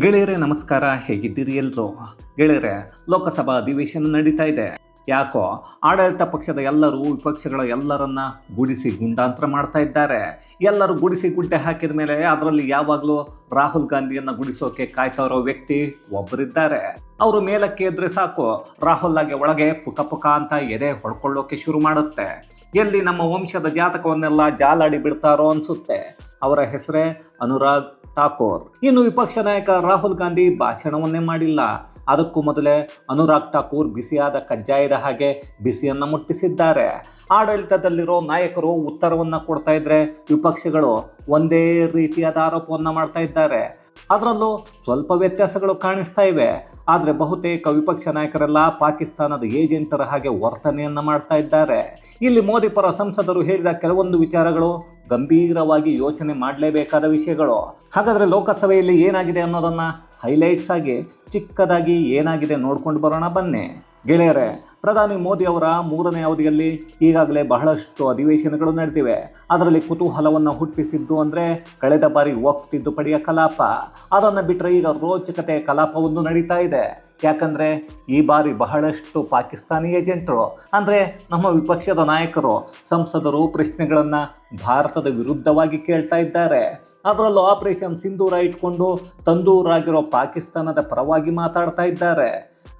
ಗೆಳೆಯರೇ, ನಮಸ್ಕಾರ. ಹೇಗಿದ್ದೀರಿ ಎಲ್ರು ಗೆಳೆಯರೇ, ಲೋಕಸಭಾ ಅಧಿವೇಶನ ನಡೀತಾ ಇದೆ. ಯಾಕೋ, ಆಡಳಿತ ಪಕ್ಷದ ಎಲ್ಲರೂ ವಿಪಕ್ಷಗಳ ಎಲ್ಲರನ್ನ ಗುಡಿಸಿ ಗುಂಡಾಂತರ ಮಾಡ್ತಾ ಇದ್ದಾರೆ. ಎಲ್ಲರೂ ಗುಡಿಸಿ ಗುಡ್ಡೆ ಹಾಕಿದ ಮೇಲೆ ಅದರಲ್ಲಿ ಯಾವಾಗಲೂ ರಾಹುಲ್ ಗಾಂಧಿಯನ್ನ ಗುಡಿಸೋಕೆ ಕಾಯ್ತಾ ಇರೋ ವ್ಯಕ್ತಿ ಒಬ್ಬರಿದ್ದಾರೆ ಅವರು ಮೇಲಕ್ಕೆ ಎದ್ರೆ ಸಾಕು, ರಾಹುಲ್ ಆಗಿ ಒಳಗೆ ಪುಕ ಪುಕ ಅಂತ ಎದೆ ಹೊಡ್ಕೊಳ್ಳೋಕೆ ಶುರು ಮಾಡುತ್ತೆ. ಎಲ್ಲಿ ನಮ್ಮ ವಂಶದ ಜಾತಕವನ್ನೆಲ್ಲ ಜಾಲಾಡಿ ಬಿಡ್ತಾರೋ ಅನ್ಸುತ್ತೆ. ಅವರ ಹೆಸರೇ ಅನುರಾಗ್ ಠಾಕೂರ್. ಇನ್ನು ವಿಪಕ್ಷ ನಾಯಕ ರಾಹುಲ್ ಗಾಂಧಿ ಭಾಷಣವನ್ನೇ ಮಾಡಿಲ್ಲ. ಅದಕ್ಕೂ ಮೊದಲೇ ಅನುರಾಗ್ ಠಾಕೂರ್ ಬಿಸಿಯಾದ ಕಜ್ಜಾಯದ ಹಾಗೆ ಬಿಸಿಯನ್ನು ಮುಟ್ಟಿಸಿದ್ದಾರೆ. ಆಡಳಿತದಲ್ಲಿರೋ ನಾಯಕರು ಉತ್ತರವನ್ನು ಕೊಡ್ತಾ ಇದ್ರೆ ವಿಪಕ್ಷಗಳು ಒಂದೇ ರೀತಿಯಾದ ಆರೋಪವನ್ನು ಮಾಡ್ತಾ ಇದ್ದಾರೆ. ಅದರಲ್ಲೂ ಸ್ವಲ್ಪ ವ್ಯತ್ಯಾಸಗಳು ಕಾಣಿಸ್ತಾ ಇವೆ. ಆದರೆ ಬಹುತೇಕ ವಿಪಕ್ಷ ನಾಯಕರೆಲ್ಲ ಪಾಕಿಸ್ತಾನದ ಏಜೆಂಟರ ಹಾಗೆ ವರ್ತನೆಯನ್ನು ಮಾಡ್ತಾ ಇದ್ದಾರೆ. ಇಲ್ಲಿ ಮೋದಿ ಪರ ಸಂಸದರು ಹೇಳಿದ ಕೆಲವೊಂದು ವಿಚಾರಗಳು ಗಂಭೀರವಾಗಿ ಯೋಚನೆ ಮಾಡಲೇಬೇಕಾದ ವಿಷಯಗಳು. ಹಾಗಾದರೆ ಲೋಕಸಭೆಯಲ್ಲಿ ಏನಾಗಿದೆ ಅನ್ನೋದನ್ನು ಹೈಲೈಟ್ಸ್ ಆಗಿ ಚಿಕ್ಕದಾಗಿ ಏನಾಗಿದೆ ನೋಡ್ಕೊಂಡು ಬರೋಣ ಬನ್ನಿ. ಗೆಳೆಯರೇ, ಪ್ರಧಾನಿ ಮೋದಿ ಅವರ ಮೂರನೇ ಅವಧಿಯಲ್ಲಿ ಈಗಾಗಲೇ ಬಹಳಷ್ಟು ಅಧಿವೇಶನಗಳು ನಡೆದಿವೆ. ಅದರಲ್ಲಿ ಕುತೂಹಲವನ್ನು ಹುಟ್ಟಿಸಿದ್ದು ಅಂದರೆ ಕಳೆದ ಬಾರಿ ವಕ್ಫ್ ತಿದ್ದುಪಡಿಯ ಕಲಾಪ. ಅದನ್ನು ಬಿಟ್ಟರೆ ಈಗ ರೋಚಕತೆ ಕಲಾಪವೊಂದು ನಡೀತಾ ಇದೆ. ಯಾಕಂದರೆ ಈ ಬಾರಿ ಬಹಳಷ್ಟು ಪಾಕಿಸ್ತಾನಿ ಏಜೆಂಟರು, ಅಂದರೆ ನಮ್ಮ ವಿಪಕ್ಷದ ನಾಯಕರು, ಸಂಸದರು ಪ್ರಶ್ನೆಗಳನ್ನು ಭಾರತದ ವಿರುದ್ಧವಾಗಿ ಕೇಳ್ತಾ ಇದ್ದಾರೆ. ಅದರಲ್ಲೂ ಆಪರೇಷನ್ ಸಿಂಧೂರ ಇಟ್ಕೊಂಡು ತಂದೂರಾಗಿರೋ ಪಾಕಿಸ್ತಾನದ ಪರವಾಗಿ ಮಾತಾಡ್ತಾ ಇದ್ದಾರೆ.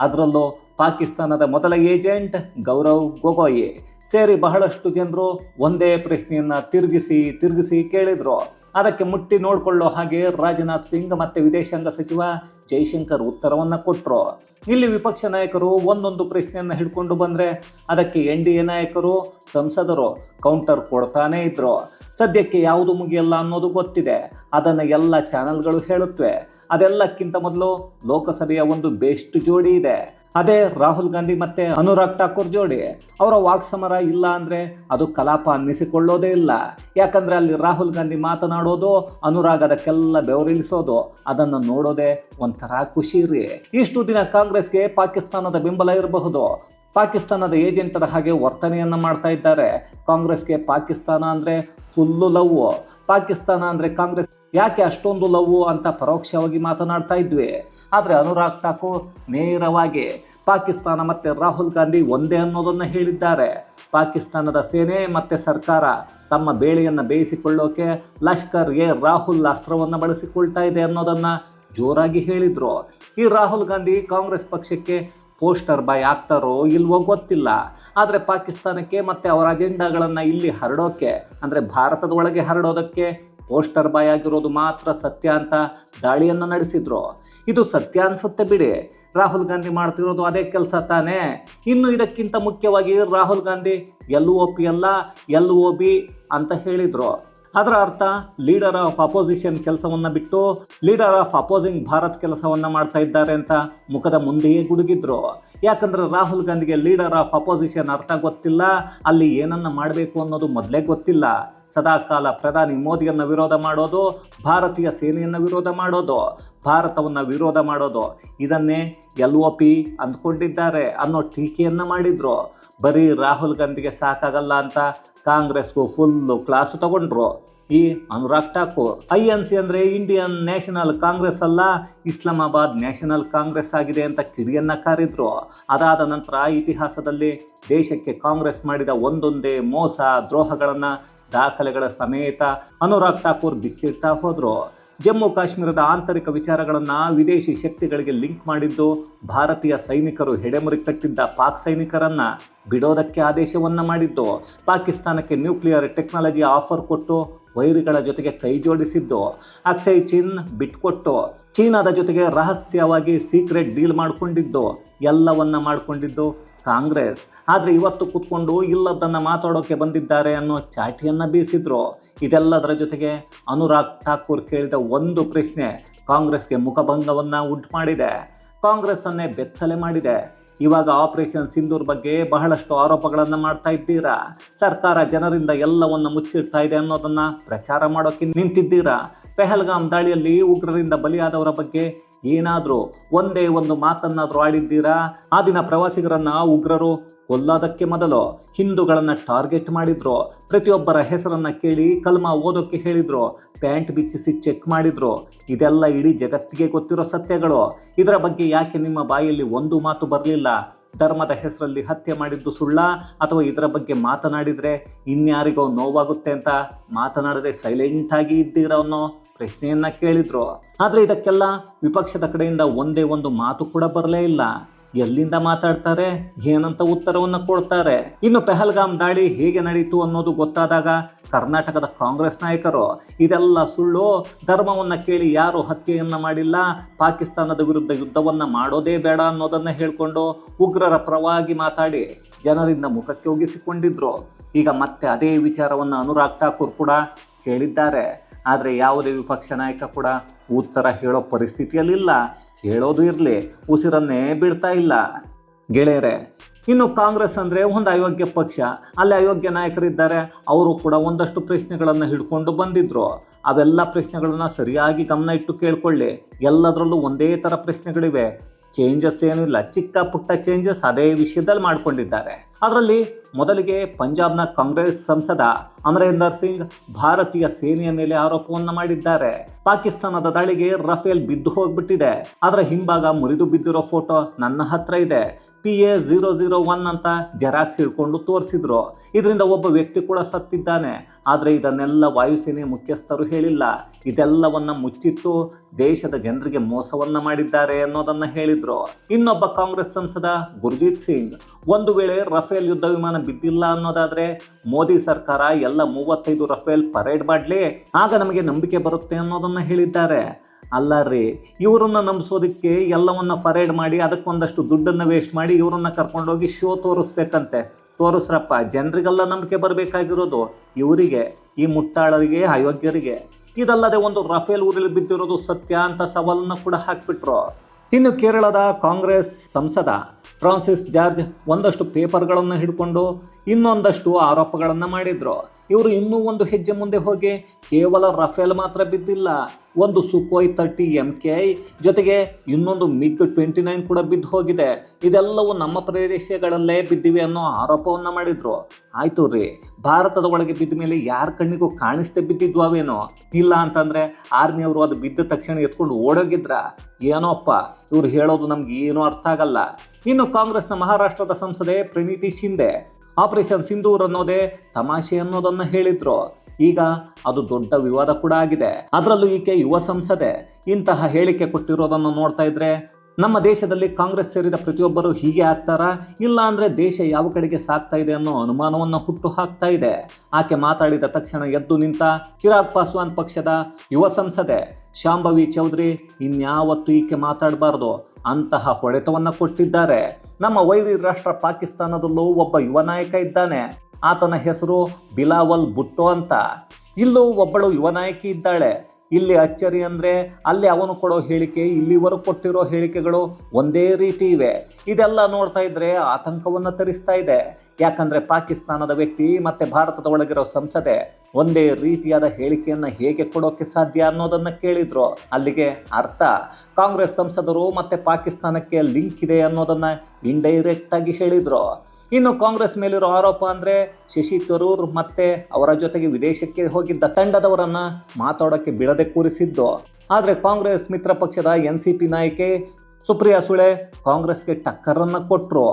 ಅದರಲ್ಲೂ ಪಾಕಿಸ್ತಾನದ ಮೊದಲ ಏಜೆಂಟ್ ಗೌರವ್ ಗೊಗೋಯಿ ಸೇರಿ ಬಹಳಷ್ಟು ಜನರು ಒಂದೇ ಪ್ರಶ್ನೆಯನ್ನು ತಿರುಗಿಸಿ ತಿರುಗಿಸಿ ಕೇಳಿದರು. ಅದಕ್ಕೆ ಮುಟ್ಟಿ ನೋಡಿಕೊಳ್ಳೋ ಹಾಗೆ ರಾಜನಾಥ್ ಸಿಂಗ್ ಮತ್ತು ವಿದೇಶಾಂಗ ಸಚಿವ ಜೈಶಂಕರ್ ಉತ್ತರವನ್ನು ಕೊಟ್ಟರು ಇಲ್ಲಿ ವಿಪಕ್ಷ ನಾಯಕರು ಒಂದೊಂದು ಪ್ರಶ್ನೆಯನ್ನು ಹಿಡ್ಕೊಂಡು ಬಂದರೆ ಅದಕ್ಕೆ ಎನ್ ಡಿ ಎ ನಾಯಕರು, ಸಂಸದರು ಕೌಂಟರ್ ಕೊಡ್ತಾನೇ ಇದ್ರು. ಸದ್ಯಕ್ಕೆ ಯಾವುದು ಮುಗಿಯಲ್ಲ ಅನ್ನೋದು ಗೊತ್ತಿದೆ. ಅದನ್ನು ಎಲ್ಲ ಚಾನೆಲ್ಗಳು ಹೇಳುತ್ತವೆ ಅದೆಲ್ಲಕ್ಕಿಂತ ಮೊದಲು ಲೋಕಸಭೆಯ ಒಂದು ಬೆಸ್ಟ್ ಜೋಡಿ ಇದೆ. ಅದೇ ರಾಹುಲ್ ಗಾಂಧಿ ಮತ್ತೆ ಅನುರಾಗ್ ಠಾಕೂರ್ ಜೋಡಿ. ಅವರ ವಾಕ್ಸಮರ ಇಲ್ಲ ಅಂದ್ರೆ ಅದು ಕಲಾಪ ಅನ್ನಿಸಿಕೊಳ್ಳೋದೇ ಇಲ್ಲ. ಯಾಕಂದ್ರೆ ಅಲ್ಲಿ ರಾಹುಲ್ ಗಾಂಧಿ ಮಾತನಾಡೋದು, ಅನುರಾಗ್ ಅದಕ್ಕೆಲ್ಲ ಬೆವರಿಳಿಸೋದು ಅದನ್ನು ನೋಡೋದೇ ಒಂಥರ ಖುಷಿ ರೀ. ಇಷ್ಟು ದಿನ ಕಾಂಗ್ರೆಸ್ಗೆ ಪಾಕಿಸ್ತಾನದ ಬೆಂಬಲ ಇರಬಹುದು. ಪಾಕಿಸ್ತಾನದ ಏಜೆಂಟರ ಹಾಗೆ ವರ್ತನೆಯನ್ನು ಮಾಡ್ತಾ ಇದ್ದಾರೆ. ಕಾಂಗ್ರೆಸ್ಗೆ ಪಾಕಿಸ್ತಾನ ಅಂದರೆ ಫುಲ್ಲು ಲವ್ ಪಾಕಿಸ್ತಾನ ಅಂದರೆ ಕಾಂಗ್ರೆಸ್ ಯಾಕೆ ಅಷ್ಟೊಂದು ಲವ್ ಅಂತ ಪರೋಕ್ಷವಾಗಿ ಮಾತನಾಡ್ತಾ ಇದ್ವಿ. ಆದರೆ ಅನುರಾಗ್ ಠಾಕೂರ್ ನೇರವಾಗಿ ಪಾಕಿಸ್ತಾನ ಮತ್ತು ರಾಹುಲ್ ಗಾಂಧಿ ಒಂದೇ ಅನ್ನೋದನ್ನು ಹೇಳಿದ್ದಾರೆ. ಪಾಕಿಸ್ತಾನದ ಸೇನೆ ಮತ್ತು ಸರ್ಕಾರ ತಮ್ಮ ಬೇಳೆಯನ್ನು ಬೇಯಿಸಿಕೊಳ್ಳೋಕೆ ಲಷ್ಕರ್ ಎ ರಾಹುಲ್ ಅಸ್ತ್ರವನ್ನು ಬಳಸಿಕೊಳ್ತಾ ಇದೆ ಅನ್ನೋದನ್ನು ಜೋರಾಗಿ ಹೇಳಿದರು. ಈ ರಾಹುಲ್ ಗಾಂಧಿ ಕಾಂಗ್ರೆಸ್ ಪಕ್ಷಕ್ಕೆ ಪೋಸ್ಟರ್ ಬಾಯ್ ಆಗ್ತಾರೋ ಇಲ್ವೋ ಗೊತ್ತಿಲ್ಲ. ಆದರೆ ಪಾಕಿಸ್ತಾನಕ್ಕೆ ಮತ್ತು ಅವರ ಅಜೆಂಡಾಗಳನ್ನು ಇಲ್ಲಿ ಹರಡೋಕ್ಕೆ ಅಂದರೆ ಭಾರತದ ಒಳಗೆ ಹರಡೋದಕ್ಕೆ ಪೋಸ್ಟರ್ ಬಾಯ್ ಆಗಿರೋದು ಮಾತ್ರ ಸತ್ಯ ಅಂತ ದಾಳಿಯನ್ನು ನಡೆಸಿದ್ರು. ಇದು ಸತ್ಯ ಅನ್ಸುತ್ತೆ ಬಿಡಿ. ರಾಹುಲ್ ಗಾಂಧಿ ಮಾಡ್ತಿರೋದು ಅದೇ ಕೆಲಸ ತಾನೇ. ಇನ್ನು ಇದಕ್ಕಿಂತ ಮುಖ್ಯವಾಗಿ Rahul Gandhi L O P ಅಲ್ಲ, ಎಲ್ ಒ ಬಿ ಅಂತ ಹೇಳಿದರು. ಅದರ ಅರ್ಥ, ಲೀಡರ್ ಆಫ್ ಅಪೋಸಿಷನ್ ಕೆಲಸವನ್ನು ಬಿಟ್ಟು ಲೀಡರ್ ಆಫ್ ಅಪೋಸಿಂಗ್ ಭಾರತ್ ಕೆಲಸವನ್ನು ಮಾಡ್ತಾ ಇದ್ದಾರೆ ಅಂತ ಮುಖದ ಮುಂದೆಯೇ ಗುಡುಗಿದ್ರು. ಯಾಕಂದ್ರೆ ರಾಹುಲ್ ಗಾಂಧಿಗೆ ಲೀಡರ್ ಆಫ್ ಅಪೋಸಿಷನ್ ಅರ್ಥ ಗೊತ್ತಿಲ್ಲ, ಅಲ್ಲಿ ಏನನ್ನ ಮಾಡಬೇಕು ಅನ್ನೋದು ಮೊದಲೇ ಗೊತ್ತಿಲ್ಲ. ಸದಾಕಾಲ ಪ್ರಧಾನಿ ಮೋದಿಯನ್ನು ವಿರೋಧ ಮಾಡೋದು, ಭಾರತೀಯ ಸೇನೆಯನ್ನು ವಿರೋಧ ಮಾಡೋದು, ಭಾರತವನ್ನು ವಿರೋಧ ಮಾಡೋದು. ಇದನ್ನೇ ಎಲ್ ಒ ಪಿ ಅಂದ್ಕೊಂಡಿದ್ದಾರೆ ಅನ್ನೋ ಟೀಕೆಯನ್ನು ಮಾಡಿದರು. ಬರೀ ರಾಹುಲ್ ಗಾಂಧಿಗೆ ಸಾಕಾಗಲ್ಲ ಅಂತ ಕಾಂಗ್ರೆಸ್ಗೂ ಫುಲ್ಲು ಕ್ಲಾಸು ತಗೊಂಡ್ರು. ಈ Anurag Thakur. I N C ಅಂದರೆ ಇಂಡಿಯನ್ ನ್ಯಾಷನಲ್ ಕಾಂಗ್ರೆಸ್ ಅಲ್ಲ, ಇಸ್ಲಾಮಾಬಾದ್ ನ್ಯಾಷನಲ್ ಕಾಂಗ್ರೆಸ್ ಆಗಿದೆ ಅಂತ ಕಿಡಿಯನ್ನ ಕಾರಿದ್ರು. ಅದಾದ ನಂತರ ಇತಿಹಾಸದಲ್ಲಿ ದೇಶಕ್ಕೆ ಕಾಂಗ್ರೆಸ್ ಮಾಡಿದ ಒಂದೊಂದೇ ಮೋಸ, ದ್ರೋಹಗಳನ್ನು, ದಾಖಲೆಗಳ ಸಮೇತ ಅನುರಾಗ್ ಠಾಕೂರ್ ಬಿಚ್ಚಿಡ್ತಾ ಹೋದರು. ಜಮ್ಮು ಕಾಶ್ಮೀರದ ಆಂತರಿಕ ವಿಚಾರಗಳನ್ನು ವಿದೇಶಿ ಶಕ್ತಿಗಳಿಗೆ ಲಿಂಕ್ ಮಾಡಿದ್ದು ಭಾರತೀಯ ಸೈನಿಕರು ಹೆಡೆಮುರಿ ಕಟ್ಟಿದ್ದ ಪಾಕ್ ಸೈನಿಕರನ್ನು ಬಿಡೋದಕ್ಕೆ ಆದೇಶವನ್ನು ಮಾಡಿದ್ದು. ಪಾಕಿಸ್ತಾನಕ್ಕೆ ನ್ಯೂಕ್ಲಿಯರ್ ಟೆಕ್ನಾಲಜಿ ಆಫರ್ ಕೊಟ್ಟು ವೈರಿಗಳ ಜೊತೆಗೆ ಕೈ ಜೋಡಿಸಿದ್ದು. ಅಕ್ಷಯ್ ಚೀನ್ ಬಿಟ್ಕೊಟ್ಟು ಚೀನಾದ ಜೊತೆಗೆ ರಹಸ್ಯವಾಗಿ ಸೀಕ್ರೆಟ್ ಡೀಲ್ ಮಾಡಿಕೊಂಡಿದ್ದು. ಎಲ್ಲವನ್ನ ಮಾಡಿಕೊಂಡಿದ್ದು ಕಾಂಗ್ರೆಸ್. ಆದರೆ ಇವತ್ತು ಕೂತ್ಕೊಂಡು ಇಲ್ಲದನ್ನು ಮಾತಾಡೋಕೆ ಬಂದಿದ್ದಾರೆ ಅನ್ನೋ ಚಾಟಿಯನ್ನು ಬೀಸಿದ್ರು. ಇದೆಲ್ಲದರ ಜೊತೆಗೆ ಅನುರಾಗ್ ಠಾಕೂರ್ ಕೇಳಿದ ಒಂದು ಪ್ರಶ್ನೆ ಕಾಂಗ್ರೆಸ್ಗೆ ಮುಖಭಂಗವನ್ನು ಉಂಟು ಮಾಡಿದೆ. ಕಾಂಗ್ರೆಸ್ಸನ್ನೇ ಬೆತ್ತಲೆ ಮಾಡಿದೆ. ಇವಾಗ ಆಪರೇಷನ್ ಸಿಂಧೂರ್ ಬಗ್ಗೆ ಬಹಳಷ್ಟು ಆರೋಪಗಳನ್ನು ಮಾಡ್ತಾ ಇದ್ದೀರಾ? ಸರ್ಕಾರ ಜನರಿಂದ ಎಲ್ಲವನ್ನು ಮುಚ್ಚಿಡ್ತಾ ಇದೆ ಅನ್ನೋದನ್ನ ಪ್ರಚಾರ ಮಾಡೋಕೆ ನಿಂತಿದ್ದೀರಾ? ಪೆಹಲ್ಗಾಮ್ ದಾಳಿಯಲ್ಲಿ ಉಗ್ರರಿಂದ ಬಲಿಯಾದವರ ಬಗ್ಗೆ ಏನಾದರೂ ಒಂದೇ ಒಂದು ಮಾತನ್ನಾದರೂ ಆಡಿದ್ದೀರಾ? ಆ ದಿನ ಪ್ರವಾಸಿಗರನ್ನ ಉಗ್ರರು ಕೊಲ್ಲೋದಕ್ಕೆ ಮೊದಲು ಹಿಂದೂಗಳನ್ನು ಟಾರ್ಗೆಟ್ ಮಾಡಿದ್ರು. ಪ್ರತಿಯೊಬ್ಬರ ಹೆಸರನ್ನು ಕೇಳಿ ಕಲ್ಮ ಓದೋಕ್ಕೆ ಹೇಳಿದರು. ಪ್ಯಾಂಟ್ ಬಿಚ್ಚಿಸಿ ಚೆಕ್ ಮಾಡಿದ್ರು. ಇದೆಲ್ಲ ಇಡೀ ಜಗತ್ತಿಗೆ ಗೊತ್ತಿರೋ ಸತ್ಯಗಳು. ಇದರ ಬಗ್ಗೆ ಯಾಕೆ ನಿಮ್ಮ ಬಾಯಲ್ಲಿ ಒಂದು ಮಾತು ಬರಲಿಲ್ಲ? ಧರ್ಮದ ಹೆಸರಲ್ಲಿ ಹತ್ಯೆ ಮಾಡಿದ್ದು ಸುಳ್ಳ ಅಥವಾ ಇದರ ಬಗ್ಗೆ ಮಾತನಾಡಿದರೆ ಇನ್ಯಾರಿಗೋ ನೋವಾಗುತ್ತೆ ಅಂತ ಮಾತನಾಡದೆ ಸೈಲೆಂಟಾಗಿ ಇದ್ದೀರೋ ಪ್ರಶ್ನೆಯನ್ನ ಕೇಳಿದ್ರು. ಆದರೆ ಇದಕ್ಕೆಲ್ಲ ವಿಪಕ್ಷದ ಕಡೆಯಿಂದ ಒಂದೇ ಒಂದು ಮಾತು ಕೂಡ ಬರಲೇ ಇಲ್ಲ. ಎಲ್ಲಿಂದ ಮಾತಾಡ್ತಾರೆ? ಏನಂತ ಉತ್ತರವನ್ನು ಕೊಡ್ತಾರೆ? ಇನ್ನು ಪೆಹಲ್ಗಾಮ್ ದಾಳಿ ಹೇಗೆ ನಡೀತು ಅನ್ನೋದು ಗೊತ್ತಾದಾಗ ಕರ್ನಾಟಕದ ಕಾಂಗ್ರೆಸ್ ನಾಯಕರು, ಇದೆಲ್ಲ ಸುಳ್ಳು. ಧರ್ಮವನ್ನ ಕೇಳಿ ಯಾರು ಹತ್ಯೆಯನ್ನ ಮಾಡಿಲ್ಲ? ಪಾಕಿಸ್ತಾನದ ವಿರುದ್ಧ ಯುದ್ಧವನ್ನ ಮಾಡೋದೇ ಬೇಡ ಅನ್ನೋದನ್ನ ಹೇಳ್ಕೊಂಡು ಉಗ್ರರ ಪರವಾಗಿ ಮಾತಾಡಿ ಜನರಿಂದ ಮುಖಕ್ಕೆ ಒಗ್ಗಿಸಿಕೊಂಡಿದ್ರು. ಈಗ ಮತ್ತೆ ಅದೇ ವಿಚಾರವನ್ನು ಅನುರಾಗ್ ಠಾಕೂರ್ ಕೂಡ ಹೇಳಿದ್ದಾರೆ ಆದರೆ ಯಾವುದೇ ವಿಪಕ್ಷ ನಾಯಕ ಕೂಡ ಉತ್ತರ ಹೇಳೋ ಪರಿಸ್ಥಿತಿಯಲ್ಲಿಲ್ಲ. ಹೇಳೋದು ಇರಲಿ, ಉಸಿರನ್ನೇ ಬಿಡ್ತಾ ಇಲ್ಲ. ಗೆಳೆಯರೆ, ಇನ್ನು ಕಾಂಗ್ರೆಸ್ ಅಂದರೆ ಒಂದು ಅಯೋಗ್ಯ ಪಕ್ಷ. ಅಲ್ಲಿ ಅಯೋಗ್ಯ ನಾಯಕರಿದ್ದಾರೆ, ಅವರು ಕೂಡ ಒಂದಷ್ಟು ಪ್ರಶ್ನೆಗಳನ್ನು ಹಿಡ್ಕೊಂಡು ಬಂದಿದ್ರು. ಅವೆಲ್ಲ ಪ್ರಶ್ನೆಗಳನ್ನು ಸರಿಯಾಗಿ ಗಮನ ಇಟ್ಟು ಕೇಳಿಕೊಳ್ಳಿ. ಎಲ್ಲದರಲ್ಲೂ ಒಂದೇ ಥರ ಪ್ರಶ್ನೆಗಳಿವೆ. ಚೇಂಜಸ್ ಏನಿಲ್ಲ, ಚಿಕ್ಕ ಪುಟ್ಟ ಚೇಂಜಸ್ ಅದೇ ವಿಷಯದಲ್ಲಿ ಮಾಡ್ಕೊಂಡಿದ್ದಾರೆ. ಅದರಲ್ಲಿ ಮೊದಲಿಗೆ ಪಂಜಾಬ್ನ ಕಾಂಗ್ರೆಸ್ ಸಂಸದ ಅಮರೇಂದರ್ ಸಿಂಗ್ ಭಾರತೀಯ ಸೇನೆಯ ಮೇಲೆ ಆರೋಪವನ್ನು ಮಾಡಿದ್ದಾರೆ. ಪಾಕಿಸ್ತಾನದ ದಾಳಿಗೆ ರಫೇಲ್ ಬಿದ್ದು ಹೋಗ್ಬಿಟ್ಟಿದೆ. ಅದರ ಹಿಂಭಾಗ ಮುರಿದು ಬಿದ್ದಿರೋ ಫೋಟೋ ನನ್ನ ಹತ್ರ ಇದೆ. P A zero zero one ಅಂತ ಜೆರಾಕ್ಸ್ ಹಿಡ್ಕೊಂಡು ತೋರಿಸಿದ್ರು. ಇದರಿಂದ ಒಬ್ಬ ವ್ಯಕ್ತಿ ಕೂಡ ಸತ್ತಿದ್ದಾನೆ. ಆದರೆ ಇದನ್ನೆಲ್ಲ ವಾಯುಸೇನೆ ಮುಖ್ಯಸ್ಥರು ಹೇಳಿಲ್ಲ. ಇದೆಲ್ಲವನ್ನ ಮುಚ್ಚಿಟ್ಟು ದೇಶದ ಜನರಿಗೆ ಮೋಸವನ್ನ ಮಾಡಿದ್ದಾರೆ ಅನ್ನೋದನ್ನ ಹೇಳಿದ್ರು. ಇನ್ನೊಬ್ಬ ಕಾಂಗ್ರೆಸ್ ಸಂಸದ ಗುರ್ಜೀತ್ ಸಿಂಗ್. ಒಂದು ವೇಳೆ ರಫೇಲ್ ಯುದ್ಧ ವಿಮಾನ ಬಿದ್ದಿಲ್ಲ ಅನ್ನೋದಾದ್ರೆ ಮೋದಿ ಸರ್ಕಾರ ಎಲ್ಲ ಮೂವತ್ತೈದು ರಫೇಲ್ ಪರೇಡ್ ಮಾಡಲಿ, ಆಗ ನಮಗೆ ನಂಬಿಕೆ ಬರುತ್ತೆ ಅನ್ನೋದನ್ನ ಹೇಳಿದ್ದಾರೆ. ಅಲ್ಲ ರೀ, ಇವರನ್ನ ನಂಬಿಸೋದಕ್ಕೆ ಎಲ್ಲವನ್ನ ಪರೇಡ್ ಮಾಡಿ ಅದಕ್ಕೊಂದಷ್ಟು ದುಡ್ಡನ್ನು ವೇಸ್ಟ್ ಮಾಡಿ ಇವರನ್ನ ಕರ್ಕೊಂಡೋಗಿ ಶೋ ತೋರಿಸ್ಬೇಕಂತೆ. ತೋರಿಸ್ರಪ್ಪ, ಜನರಿಗೆಲ್ಲ ನಂಬಿಕೆ ಬರಬೇಕಾಗಿರೋದು ಇವರಿಗೆ, ಈ ಮುಟ್ಟಾಳರಿಗೆ, ಅಯೋಗ್ಯರಿಗೆ. ಇದಲ್ಲದೆ ಒಂದು ರಫೇಲ್ ಊರಲ್ಲಿ ಬಿದ್ದಿರೋದು ಸತ್ಯ ಅಂತ ಸವಾಲನ್ನು ಕೂಡ ಹಾಕಿಬಿಟ್ರು. ಇನ್ನು ಕೇರಳದ ಕಾಂಗ್ರೆಸ್ ಸಂಸದ ಫ್ರಾನ್ಸಿಸ್ ಜಾರ್ಜ್ ಒಂದಷ್ಟು ಪೇಪರ್ಗಳನ್ನು ಹಿಡ್ಕೊಂಡು ಇನ್ನೊಂದಷ್ಟು ಆರೋಪಗಳನ್ನು ಮಾಡಿದ್ರು. ಇವರು ಇನ್ನೂ ಒಂದು ಹೆಜ್ಜೆ ಮುಂದೆ ಹೋಗಿ ಕೇವಲ ರಫೇಲ್ ಮಾತ್ರ ಬಿದ್ದಿಲ್ಲ, ಒಂದು Sukhoi thirty M K I ಜೊತೆಗೆ ಇನ್ನೊಂದು ಮಿಗ್ ಟ್ವೆಂಟಿ ನೈನ್ ಕೂಡ ಬಿದ್ದು ಹೋಗಿದೆ. ಇದೆಲ್ಲವೂ ನಮ್ಮ ಪ್ರದೇಶಗಳಲ್ಲೇ ಬಿದ್ದಿವೆ ಅನ್ನೋ ಆರೋಪವನ್ನು ಮಾಡಿದ್ರು. ಆಯ್ತು ರೀ, ಭಾರತದ ಒಳಗೆ ಬಿದ್ದ ಮೇಲೆ ಯಾರ ಕಣ್ಣಿಗೂ ಕಾಣಿಸ್ದೆ ಬಿದ್ದಿದ್ವಾವೇನೋ ಇಲ್ಲ ಅಂತಂದ್ರೆ ಆರ್ಮಿಯವರು ಅದು ಬಿದ್ದ ತಕ್ಷಣ ಎತ್ಕೊಂಡು ಓಡೋಗಿದ್ರ? ಏನೋಪ್ಪ, ಇವ್ರು ಹೇಳೋದು ನಮ್ಗೆ ಏನೂ ಅರ್ಥ ಆಗಲ್ಲ. ಇನ್ನು ಕಾಂಗ್ರೆಸ್ನ ಮಹಾರಾಷ್ಟ್ರದ ಸಂಸದೆ ಪ್ರಣೀತಿ ಶಿಂದೆ ಆಪರೇಷನ್ ಸಿಂಧೂರ್ ಅನ್ನೋದೇ ತಮಾಷೆ ಅನ್ನೋದನ್ನ ಹೇಳಿದ್ರು. ಈಗ ಅದು ದೊಡ್ಡ ವಿವಾದ ಕೂಡ ಆಗಿದೆ. ಅದರಲ್ಲೂ ಈಕೆ ಯುವ ಸಂಸದೆ. ಇಂತಹ ಹೇಳಿಕೆ ಕೊಟ್ಟಿರೋದನ್ನು ನೋಡ್ತಾ ಇದ್ರೆ ನಮ್ಮ ದೇಶದಲ್ಲಿ ಕಾಂಗ್ರೆಸ್ ಸೇರಿದ ಪ್ರತಿಯೊಬ್ಬರು ಹೀಗೆ ಆಗ್ತಾರಾ? ಇಲ್ಲ ಅಂದ್ರೆ ದೇಶ ಯಾವ ಕಡೆಗೆ ಸಾಗ್ತಾ ಇದೆ ಅನ್ನೋ ಅನುಮಾನವನ್ನು ಹುಟ್ಟು ಹಾಕ್ತಾ ಇದೆ. ಆಕೆ ಮಾತಾಡಿದ ತಕ್ಷಣ ಎದ್ದು ನಿಂತ ಚಿರಾಗ್ ಪಾಸ್ವಾನ್ ಪಕ್ಷದ ಯುವ ಸಂಸದೆ ಶಾಂಭವಿ ಚೌಧರಿ, ಇನ್ಯಾವತ್ತೂ ಈಕೆ ಮಾತಾಡಬಾರ್ದು. ಅಂತಹ ಹೊಡೆತವನ್ನ ಕೊಟ್ಟಿದ್ದಾರೆ. ನಮ್ಮ ವೈರಿ ರಾಷ್ಟ್ರ ಪಾಕಿಸ್ತಾನದಲ್ಲೂ ಒಬ್ಬ ಯುವ ನಾಯಕ ಇದ್ದಾನೆ. ಆತನ ಹೆಸರು ಬಿಲಾವಲ್ ಬುಟ್ಟೋ ಅಂತ. ಇಲ್ಲೂ ಒಬ್ಬಳು ಯುವ ನಾಯಕಿ ಇದ್ದಾಳೆ. ಇಲ್ಲಿ ಅಚ್ಚರಿ ಅಂದರೆ ಅಲ್ಲಿ ಅವನು ಕೊಡೋ ಹೇಳಿಕೆ ಇಲ್ಲಿವರೆಗೂ ಕೊಟ್ಟಿರೋ ಹೇಳಿಕೆಗಳು ಒಂದೇ ರೀತಿ ಇವೆ. ಇದೆಲ್ಲ ನೋಡ್ತಾ ಇದ್ರೆ ಆತಂಕವನ್ನು ತರಿಸ್ತಾ ಇದೆ. ಯಾಕಂದರೆ ಪಾಕಿಸ್ತಾನದ ವ್ಯಕ್ತಿ ಮತ್ತು ಭಾರತದ ಒಳಗಿರೋ ಸಂಸದೆ ಒಂದೇ ರೀತಿಯಾದ ಹೇಳಿಕೆಯನ್ನು ಹೇಗೆ ಕೊಡೋಕ್ಕೆ ಸಾಧ್ಯ ಅನ್ನೋದನ್ನು ಕೇಳಿದ್ರು. ಅಲ್ಲಿಗೆ ಅರ್ಥ. ಕಾಂಗ್ರೆಸ್ ಸಂಸದರು ಮತ್ತು ಪಾಕಿಸ್ತಾನಕ್ಕೆ ಲಿಂಕ್ ಇದೆ ಅನ್ನೋದನ್ನು ಇಂಡೈರೆಕ್ಟಾಗಿ ಹೇಳಿದರು. ಇನ್ನು ಕಾಂಗ್ರೆಸ್ ಮೇಲಿರೋ ಆರೋಪ ಅಂದರೆ ಶಶಿ ತರೂರ್ ಮತ್ತೆ ಅವರ ಜೊತೆಗೆ ವಿದೇಶಕ್ಕೆ ಹೋಗಿದ್ದ ತಂಡದವರನ್ನು ಮಾತಾಡೋಕ್ಕೆ ಬಿಡದೆ ಕೂರಿಸಿದ್ದು. ಆದರೆ ಕಾಂಗ್ರೆಸ್ ಮಿತ್ರ ಪಕ್ಷದ ಎನ್ ಸಿ ಪಿ ನಾಯಕಿ ಸುಪ್ರಿಯಾ ಸುಳೆ ಕಾಂಗ್ರೆಸ್ಗೆ ಟಕ್ಕರನ್ನು ಕೊಟ್ಟರು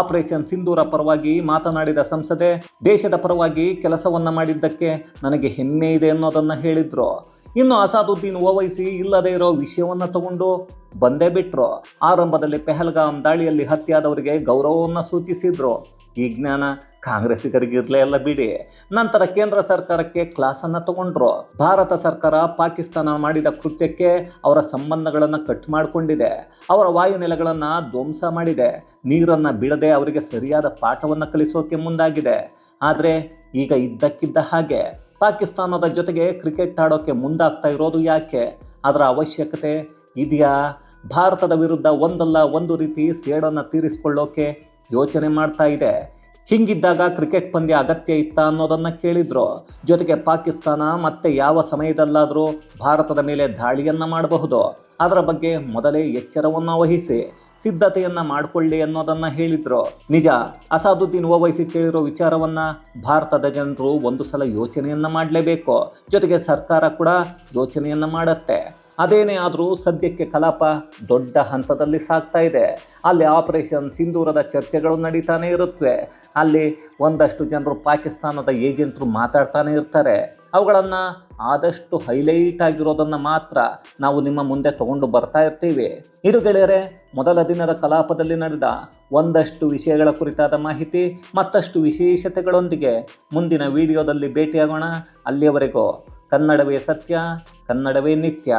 ಆಪರೇಷನ್ ಸಿಂಧೂರ ಪರವಾಗಿ ಮಾತನಾಡಿದ ಸಂಸದೆ, ದೇಶದ ಪರವಾಗಿ ಕೆಲಸವನ್ನು ಮಾಡಿದ್ದಕ್ಕೆ ನನಗೆ ಹೆಮ್ಮೆ ಇದೆ ಅನ್ನೋದನ್ನು ಹೇಳಿದ್ರು. ಇನ್ನು ಅಸಾದುದ್ದೀನ್ ಓವೈಸಿ ಇಲ್ಲದೆ ಇರೋ ವಿಷಯವನ್ನ ತಗೊಂಡು ಬಂದೇ ಬಿಟ್ರು. ಆರಂಭದಲ್ಲಿ ಪೆಹಲ್ಗಾಮ್ ದಾಳಿಯಲ್ಲಿ ಹತ್ಯಾದವರಿಗೆ ಗೌರವವನ್ನು ಸೂಚಿಸಿದ್ರು. ಈ ಜ್ಞಾನ ಕಾಂಗ್ರೆಸ್ಸಿಗರಿಗೆ ಇರಲೇ ಎಲ್ಲ ಬಿಡಿ. ನಂತರ ಕೇಂದ್ರ ಸರ್ಕಾರಕ್ಕೆ ಕ್ಲಾಸನ್ನು ತಗೊಂಡ್ರು. ಭಾರತ ಸರ್ಕಾರ ಪಾಕಿಸ್ತಾನ ಮಾಡಿದ ಕೃತ್ಯಕ್ಕೆ ಅವರ ಸಂಬಂಧಗಳನ್ನು ಕಟ್ ಮಾಡಿಕೊಂಡಿದೆ. ಅವರ ವಾಯುನೆಲೆಗಳನ್ನು ಧ್ವಂಸ ಮಾಡಿದೆ. ನೀರನ್ನು ಬಿಡದೆ ಅವರಿಗೆ ಸರಿಯಾದ ಪಾಠವನ್ನು ಕಲಿಸೋಕೆ ಮುಂದಾಗಿದೆ. ಆದರೆ ಈಗ ಇದ್ದಕ್ಕಿದ್ದ ಹಾಗೆ. ಪಾಕಿಸ್ತಾನದ ಜೊತೆಗೆ ಕ್ರಿಕೆಟ್ ಆಡೋಕ್ಕೆ ಮುಂದಾಗ್ತಾ ಇರೋದು ಯಾಕೆ? ಅದರ ಅವಶ್ಯಕತೆ ಇದೆಯಾ? ಭಾರತದ ವಿರುದ್ಧ ಒಂದಲ್ಲ ಒಂದು ರೀತಿ ಸೇಡನ್ನು ತೀರಿಸಿಕೊಳ್ಳೋಕೆ ಯೋಚನೆ ಮಾಡ್ತಾ ಇದೆ. ಹಿಂಗಿದ್ದಾಗ ಕ್ರಿಕೆಟ್ ಪಂದ್ಯ ಅಗತ್ಯ ಇತ್ತ ಅನ್ನೋದನ್ನು ಕೇಳಿದ್ರು. ಜೊತೆಗೆ ಪಾಕಿಸ್ತಾನ ಮತ್ತೆ ಯಾವ ಸಮಯದಲ್ಲಾದರೂ ಭಾರತದ ಮೇಲೆ ದಾಳಿಯನ್ನು ಮಾಡಬಹುದು. ಅದರ ಬಗ್ಗೆ ಮೊದಲೇ ಎಚ್ಚರವನ್ನು ವಹಿಸಿ, ಸಿದ್ಧತೆಯನ್ನು ಮಾಡಿಕೊಳ್ಳಿ ಅನ್ನೋದನ್ನು ಹೇಳಿದರು. ನಿಜ, ಅಸಾದುದ್ದೀನ್ ಓವೈಸಿ ಕೇಳಿರೋ ವಿಚಾರವನ್ನು ಭಾರತದ ಜನರು ಒಂದು ಸಲ ಯೋಚನೆಯನ್ನು ಮಾಡಲೇಬೇಕು. ಜೊತೆಗೆ ಸರ್ಕಾರ ಕೂಡ ಯೋಚನೆಯನ್ನು ಮಾಡುತ್ತೆ. ಅದೇನೇ ಆದರೂ ಸದ್ಯಕ್ಕೆ ಕಲಾಪ ದೊಡ್ಡ ಹಂತದಲ್ಲಿ ಸಾಗ್ತಾ ಇದೆ. ಅಲ್ಲಿ ಆಪರೇಷನ್ ಸಿಂಧೂರದ ಚರ್ಚೆಗಳು ನಡೀತಾನೆ ಇರುತ್ತವೆ ಅಲ್ಲಿ ಒಂದಷ್ಟು ಜನರು ಪಾಕಿಸ್ತಾನದ ಏಜೆಂಟ್ರು ಮಾತಾಡ್ತಾನೆ ಇರ್ತಾರೆ. ಅವುಗಳನ್ನು ಆದಷ್ಟು ಹೈಲೈಟ್ ಆಗಿರೋದನ್ನು ಮಾತ್ರ ನಾವು ನಿಮ್ಮ ಮುಂದೆ ತಗೊಂಡು ಬರ್ತಾ ಇರ್ತೀವಿ. ಇದು ಗೆಳೆಯರೆ, ಮೊದಲ ದಿನದ ಕಲಾಪದಲ್ಲಿ ನಡೆದ ಒಂದಷ್ಟು ವಿಷಯಗಳ ಕುರಿತಾದ ಮಾಹಿತಿ, ಮತ್ತಷ್ಟು ವಿಶೇಷತೆಗಳೊಂದಿಗೆ ಮುಂದಿನ ವಿಡಿಯೋದಲ್ಲಿ ಭೇಟಿಯಾಗೋಣ. ಅಲ್ಲಿಯವರೆಗೂ ಕನ್ನಡವೇ ಸತ್ಯ ಕನ್ನಡವೇ ನಿತ್ಯ.